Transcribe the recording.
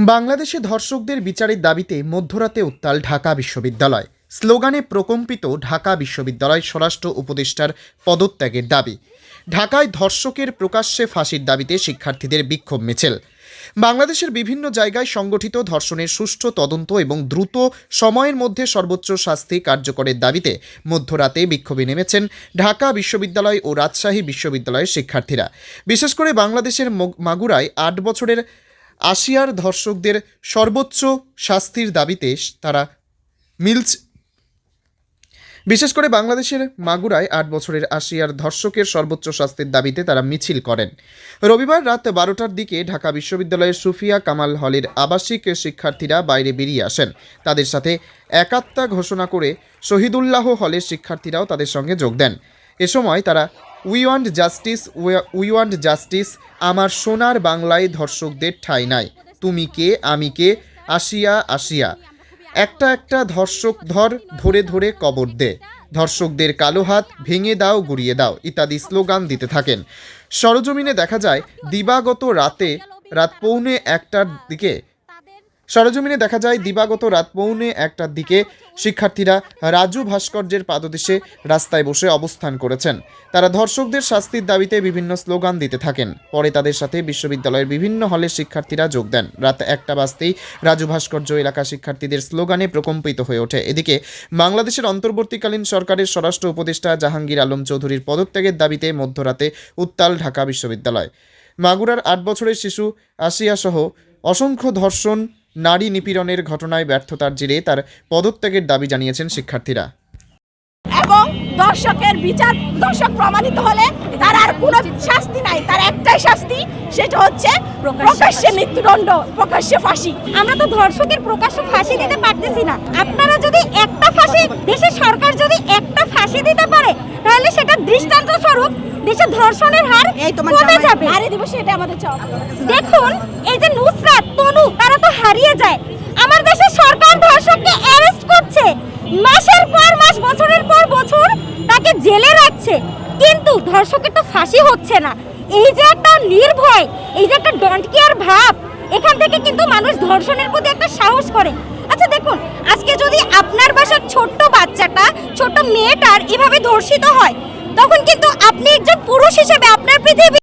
বাংলাদেশে ধর্ষকদের বিচারের দাবিতে মধ্যরাতে উত্তাল ঢাকা বিশ্ববিদ্যালয়। স্লোগানে প্রকম্পিত ঢাকা বিশ্ববিদ্যালয় স্বরাষ্ট্র উপদেষ্টার পদত্যাগের দাবি। ঢাকায় ধর্ষকের প্রকাশ্যে ফাঁসির দাবিতে শিক্ষার্থীদের বিক্ষোভ মিছিল। বাংলাদেশের বিভিন্ন জায়গায় সংগঠিত ধর্ষণের সুষ্ঠু তদন্ত এবং দ্রুত সময়ের মধ্যে সর্বোচ্চ শাস্তি কার্যকরের দাবিতে মধ্যরাতে বিক্ষোভে নেমেছেন ঢাকা বিশ্ববিদ্যালয় ও রাজশাহী বিশ্ববিদ্যালয়ের শিক্ষার্থীরা। বিশেষ করে বাংলাদেশের মাগুরায় আট বছরের আসিয়ার ধর্ষকদের সর্বোচ্চ শাস্তির দাবিতে তারা মিলছ। বিশেষ করে বাংলাদেশের মাগুরায় আট বছরের আসিয়ার ধর্ষকের সর্বোচ্চ শাস্তির দাবিতে তারা মিছিল করেন। রবিবার রাত বারোটার দিকে ঢাকা বিশ্ববিদ্যালয়ের সুফিয়া কামাল হলের আবাসিক শিক্ষার্থীরা বাইরে বেরিয়ে আসেন। তাদের সাথে একাত্মা ঘোষণা করে শহীদুল্লাহ হলের শিক্ষার্থীরাও তাদের সঙ্গে যোগ দেন। এ সময় তারা we want justice we want justice আমার সোনার বাংলায় ধর্ষকদের ঠাঁই নাই। তুমি কে, আমি কে? আসিয়া আসিয়া। একটা একটা ধর্ষক ধর, ধরে ধরে কবর দে। ধর্ষকদের কালো হাত ভেঙে দাও, গুড়িয়ে দাও, ইত্যাদি স্লোগান দিতে থাকেন। সরজমিনে দেখা যায়, দিবাগত রাতে, রাত পৌনে একটার দিকে সরজমিনে দেখা যায়, দিবাগত রাত পৌনে একটার দিকে শিক্ষার্থীরা রাজু ভাস্কর্যের পাদদেশে রাস্তায় বসে অবস্থান করেছেন। তারা ধর্ষকদের শাস্তির দাবিতে বিভিন্ন স্লোগান দিতে থাকেন। পরে তাদের সাথে বিশ্ববিদ্যালয়ের বিভিন্ন হলে শিক্ষার্থীরা যোগ দেন। রাত একটা বাজতেই রাজু ভাস্কর্য এলাকা শিক্ষার্থীদের স্লোগানে প্রকম্পিত হয়ে ওঠে। এদিকে বাংলাদেশের অন্তর্বর্তীকালীন সরকারের স্বরাষ্ট্র উপদেষ্টা জাহাঙ্গীর আলম চৌধুরীর পদত্যাগের দাবিতে মধ্যরাতে উত্তাল ঢাকা বিশ্ববিদ্যালয়। মাগুরার আট বছরের শিশু আসিয়াসহ অসংখ্য ধর্ষণ নারী নিপীড়নের ঘটনায় ব্যর্থতার জেরে তার পদত্যাগের দাবি জানিয়েছেন শিক্ষার্থীরা। এবং দর্শকের বিচার দর্শক প্রমাণিত হলে তার আর কোনো শাস্তি নাই। তার একটাই শাস্তি সেটা হচ্ছে প্রকাশ্যে মৃত্যুদণ্ড প্রকাশ্যে ফাঁসি। আমরা তো ধর্ষকের প্রকাশ্য ফাঁসি দিতে পারতেছি না। আপনারা যদি একটা ফাঁসি দেশের সরকার যদি একটা ফাঁসি দিতে পারে তাহলে সেটা দৃষ্টান্ত স্বরূপ দেশে ধর্ষণের হার কমে যাবে। নারী দিবস এটা আমাদের চাওয়া। দেখুন এই যে নুসরাত তনু হারিয়ে যায়। আমার দেশের সরকার ধর্ষককে অ্যারেস্ট করছে। মাসের পর মাস, বছরের পর বছর তাকে জেলে রাখছে। কিন্তু ধর্ষকের তো ফাঁসি হচ্ছে না। এই যে একটা নির্ভয়, এই যে একটা ডন্ট কেয়ার ভাব, এখান থেকে কিন্তু মানুষ ধর্ষণের প্রতি একটা সাহস করে। আচ্ছা দেখুন, আজকে যদি আপনার বাসার ছোট্ট বাচ্চাটা ছোট মেয়েটার এভাবে ধর্ষিত হয়, তখন কিন্তু আপনি একজন পুরুষ হিসেবে আপনার পৃথিবী